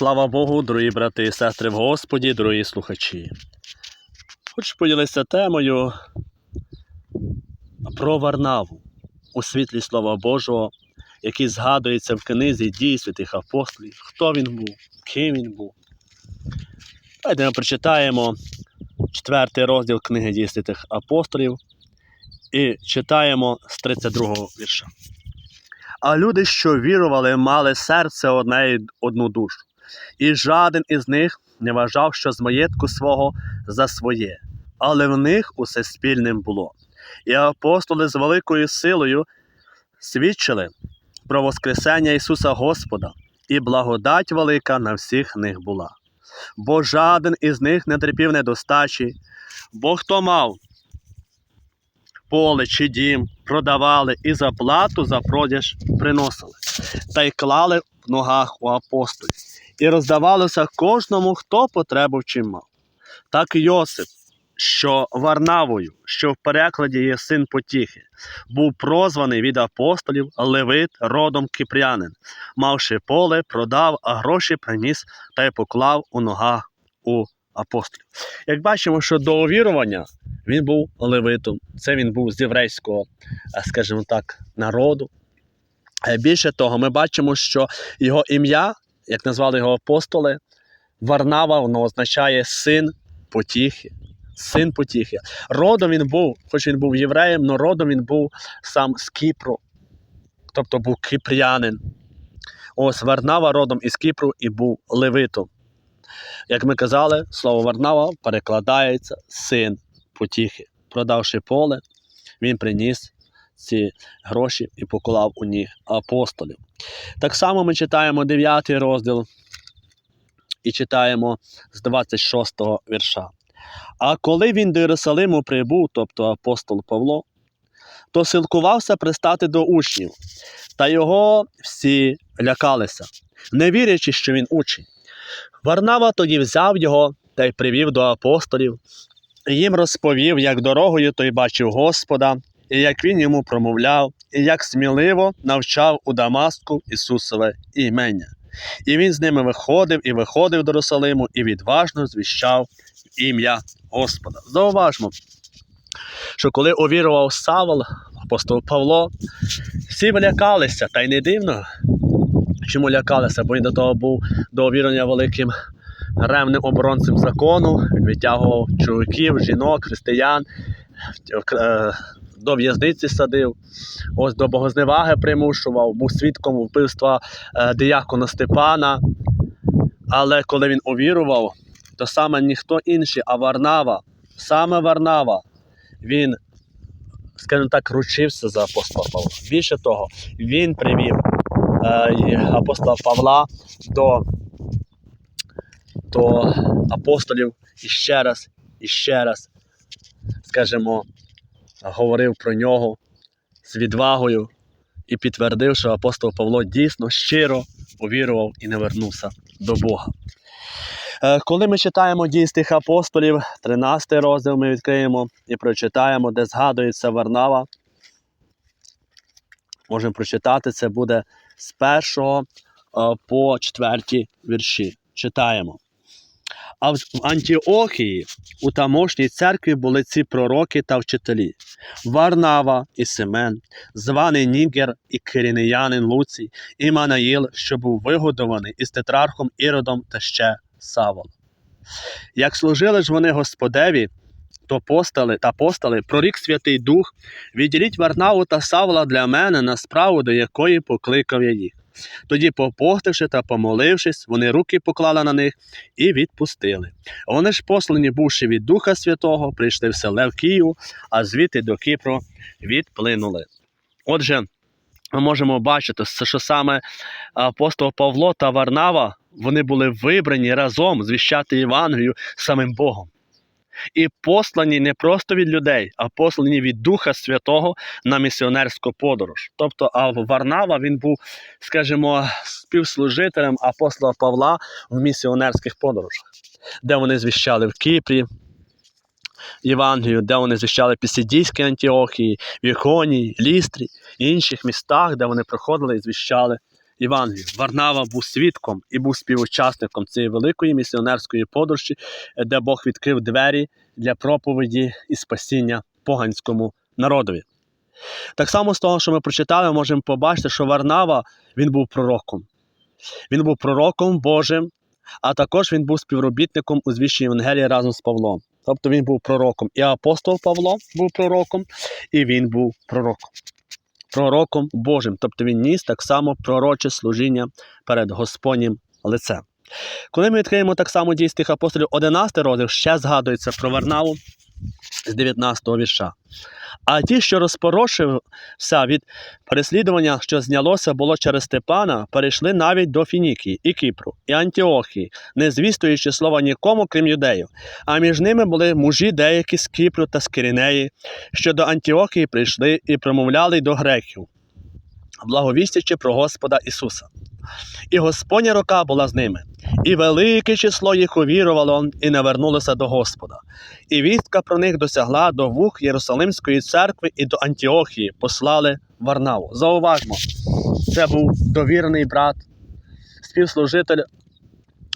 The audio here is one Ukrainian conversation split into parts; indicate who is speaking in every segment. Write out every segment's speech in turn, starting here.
Speaker 1: Слава Богу, дорогі брати і сестри в Господі, дорогі слухачі. Хочу поділитися темою про Варнаву у світлі Слова Божого, який згадується в книзі дій святих апостолів, хто він був, ким він був. Давайте ми прочитаємо четвертий розділ книги дій святих апостолів і читаємо з 32 вірша. А люди, що вірували, мали серце одне й одну душу, і жаден із них не вважав, що з маєтку свого за своє, але в них усе спільним було. І апостоли з великою силою свідчили про Воскресення Ісуса Господа, і благодать велика на всіх них була. Бо жаден із них не терпів недостачі, бо хто мав поле чи дім, продавали і за плату за продаж приносили, та й клали в ногах у апостолів, і роздавалося кожному, хто потребу чим мав. Так і Йосип, що Варнавою, що в перекладі є син Потіхи, був прозваний від апостолів Левит родом Кипрянин, мавши поле, продав, а гроші приніс та й поклав у ногах у апостолів. Як бачимо, що до увірування він був левитом, це він був з єврейського, е, скажімо так, народу. Е, Більше того, ми бачимо, що його ім'я, як назвали його апостоли, Варнава, воно означає син потіхи. Син потіхи. Родом він був, хоч він був євреєм, але родом він був сам з Кіпру, тобто був кипрянин. Ось Варнава родом із Кіпру і був левитом. Як ми казали, слово Варнава перекладається син потіхи. Продавши поле, він приніс ці гроші і поклав у ніг апостолів. Так само ми читаємо 9 розділ і читаємо з 26 вірша. А коли він до Єрусалиму прибув, тобто апостол Павло, то силкувався пристати до учнів, та його всі лякалися, не вірячи, що він учень. Варнава тоді взяв його та й привів до апостолів, і їм розповів, як дорогою той бачив Господа, і як він йому промовляв, і як сміливо навчав у Дамаску Ісусове імення. І він з ними виходив і виходив до Русалиму, і відважно звіщав ім'я Господа. Зауважмо, що коли увірував Савол, апостол Павло, всі лякалися, та й не дивно, чому лякалися, бо він до того був до увірення великим ревним оборонцем закону, він витягував чоловіків, жінок, християн, е, до в'язниці садив, ось до богозневаги примушував, був свідком вбивства е, диякона Степана. Але коли він увірував, то саме ніхто інший, а Варнава, саме Варнава, він, скажімо так, ручився за апостола Павла. Більше того, він привів е, апостола Павла до, до апостолів і ще раз, і ще раз, скажімо, говорив про нього з відвагою і підтвердив, що апостол Павло дійсно щиро увірував і не вернувся до Бога. Е, Коли ми читаємо дії з апостолів, 13 розділ ми відкриємо і прочитаємо, де згадується Варнава. Можемо прочитати, це буде з 1 по 4 вірші. Читаємо. А в Антіохії у тамошній церкві були ці пророки та вчителі Варнава і Семен, званий Нігер і киринеянин Луцій, і Манаїл, що був вигодований із тетрархом Іродом та ще Савол. Як служили ж вони Господеві, то постали та постали, прорік Святий Дух, відділіть Варнаву та Савла для мене на справу, до якої покликав я їх. Тоді, попостивши та помолившись, вони руки поклали на них і відпустили. Вони ж послані, бувши від Духа Святого, прийшли в Селевкію, а звідти до Кіпру відплинули. Отже, ми можемо бачити, що саме апостол Павло та Варнава вони були вибрані разом звіщати Євангелію самим Богом. І послані не просто від людей, а послані від Духа Святого на місіонерську подорож. Тобто, а Варнава він був, скажімо, співслужителем апостола Павла в місіонерських подорожах, де вони звіщали в Кіпрі, Євангелію, де вони звіщали Пісідійській Антіохії, в Іконії, Лістрі інших містах, де вони проходили і звіщали Євангелію. Варнава був свідком і був співучасником цієї великої місіонерської подорожі, де Бог відкрив двері для проповіді і спасіння поганському народові. Так само з того, що ми прочитали, можемо побачити, що Варнава він був пророком. Він був пророком Божим, а також він був співробітником у звіщенні Євангелії разом з Павлом. Тобто він був пророком. І апостол Павло був пророком, і він був пророком. Пророком Божим. Тобто він ніс так само пророче служіння перед Господнім лицем. Коли ми відкриємо так само дій тих апостолів 11 розділ, ще згадується про Варнаву з 19 вірша. А ті, що розпорошився від переслідування, що знялося було через Степана, перейшли навіть до Фінікії і Кіпру, і Антіохії, не звістуючи слова нікому, крім юдеїв. А між ними були мужі деякі з Кіпру та з Киринеї, що до Антіохії прийшли і промовляли до греків, благовістячи про Господа Ісуса. І Господня рука була з ними, і велике число їх увірувало і навернулося до Господа. І вістка про них досягла до вух Єрусалимської церкви і до Антіохії послали Варнаву. Зауважмо, це був довірений брат, співслужитель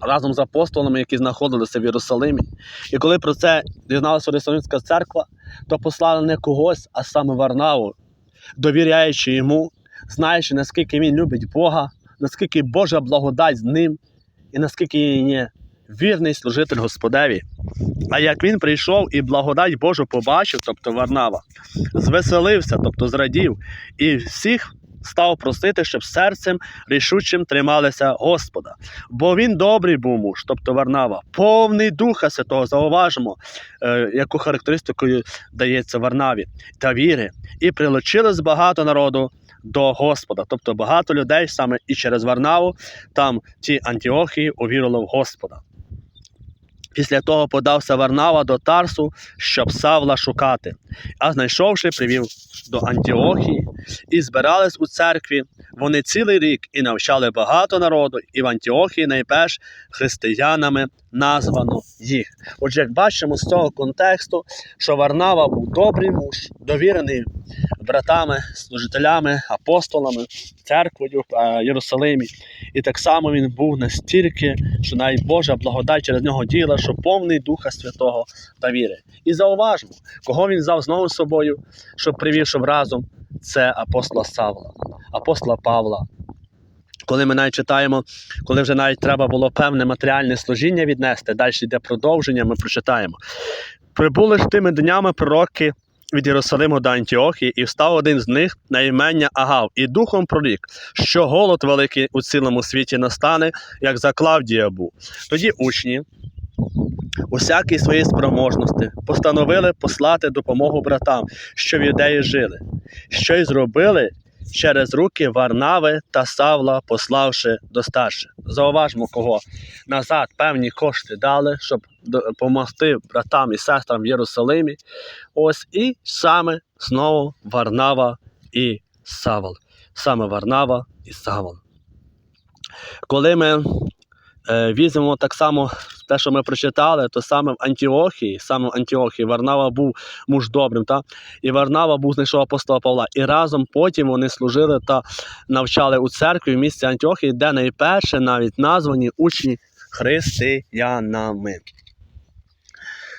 Speaker 1: разом з апостолами, які знаходилися в Єрусалимі. І коли про це дізналася Єрусалимська церква, то послали не когось, а саме Варнаву, довіряючи йому, знаючи, наскільки він любить Бога, наскільки Божа благодать з ним, і наскільки він є вірний служитель Господеві. А як він прийшов і благодать Божу побачив, тобто Варнава, звеселився, тобто зрадів, і всіх став просити, щоб серцем рішучим трималися Господа. Бо він добрий був муж, тобто Варнава, повний Духа Святого, зауважимо, е, яку характеристикою дається Варнаві, та віри, і прилучилось багато народу. До Господа, тобто багато людей саме і через Варнаву, там ті Антіохії увірили в Господа. Після того подався Варнава до Тарсу, щоб Савла шукати, а знайшовши, привів до Антіохії і збирались у церкві. Вони цілий рік і навчали багато народу, і в Антіохії найперш християнами названо їх. Отже, як бачимо з цього контексту, що Варнава був добрий муж, довірений братами, служителями, апостолами, церквою в е, Єрусалимі. І так само він був настільки, що навіть Божа благодать через нього діяла, що повний Духа Святого та віри. І зауважмо, кого він взяв знову з собою, щоб привів, щоб разом це апостола Савла, апостола Павла. Коли ми навіть читаємо, коли вже навіть треба було певне матеріальне служіння віднести, далі йде продовження, ми прочитаємо. Прибули ж тими днями пророки від Єрусалиму до Антіохії, і встав один з них на імення Агав, і духом прорік, що голод великий у цілому світі настане, як за Клавдія був. Тоді учні, усякій своїй спроможності, постановили послати допомогу братам, що в юдеї жили, що й зробили через руки Варнави та Савла, пославши до старших. Зауважмо, кого назад певні кошти дали, щоб допомогти братам і сестрам в Єрусалимі. Ось і саме знову Варнава і Савл. Саме Варнава і Савл. Коли ми е, візьмемо так само те, що ми прочитали, то саме в Антіохії, саме в Антіохії Варнава був муж добрим, та? і Варнава був знайшов апостола Павла. І разом потім вони служили та навчали у церкві в місті Антіохії, де найперше навіть названі учні християнами.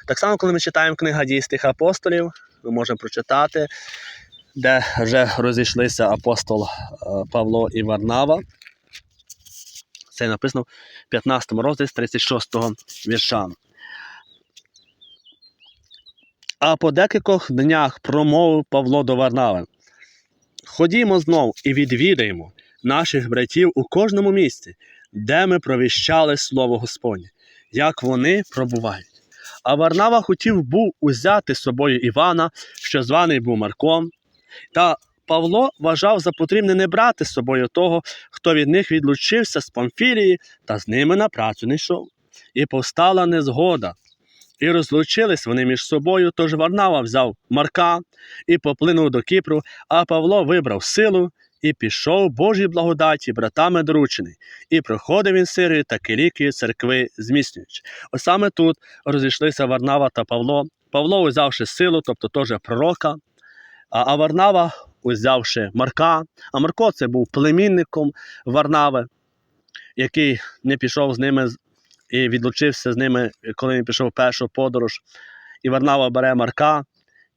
Speaker 1: Так само, коли ми читаємо книга дій апостолів, ми можемо прочитати, де вже розійшлися апостол е, Павло і Варнава. Це написано в 15 розділі з 36 вірша. А по декількох днях промовив Павло до Варнави. Ходімо знов і відвідаємо наших братів у кожному місці, де ми провіщали слово Господнє, як вони пробувають. А Варнава хотів був узяти з собою Івана, що званий був Марком, та Павло вважав за потрібне не брати з собою того, хто від них відлучився з Памфілії та з ними на працю не йшов. І повстала незгода. І розлучились вони між собою, тож Варнава взяв Марка і поплинув до Кіпру, а Павло вибрав силу і пішов Божій благодаті, братами доручений, і проходив він Сирію та Килікію церкви зміцнюючи. Ось саме тут розійшлися Варнава та Павло. Павло, взявши силу, тобто теж пророка, а Варнава узявши Марка, а Марко це був племінником Варнави, який не пішов з ними і відлучився з ними, коли він пішов першу подорож. І Варнава бере Марка,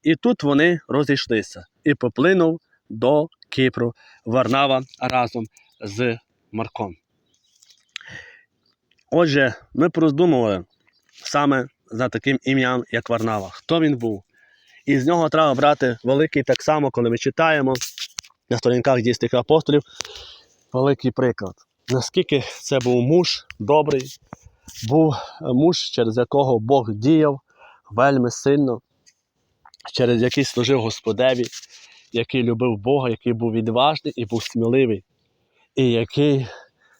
Speaker 1: і тут вони розійшлися і поплинув до Кіпру Варнава разом з Марком. Отже, ми пороздумували саме за таким ім'ям, як Варнава. Хто він був? І з нього треба брати великий так само, коли ми читаємо на сторінках дійсних апостолів, великий приклад. Наскільки це був муж добрий, був муж, через якого Бог діяв вельми сильно, через який служив Господеві, який любив Бога, який був відважний і був сміливий, і який,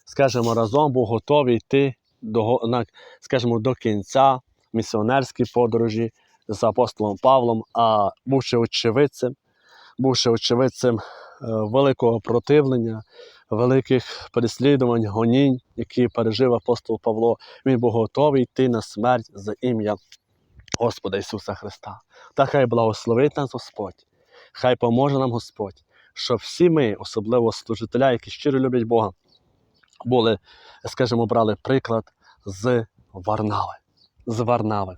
Speaker 1: скажімо, разом був готовий йти до, скажімо, до кінця місіонерській подорожі з апостолом Павлом, а бувши очевидцем, бувши очевидцем е, великого противлення, великих переслідувань, гонінь, які пережив апостол Павло, він був готовий йти на смерть за ім'я Господа Ісуса Христа. Та хай благословить нас Господь, хай поможе нам Господь, щоб всі ми, особливо служителя, які щиро люблять Бога, були, скажімо, брали приклад з Варнави. З Варнави.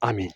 Speaker 1: Амінь.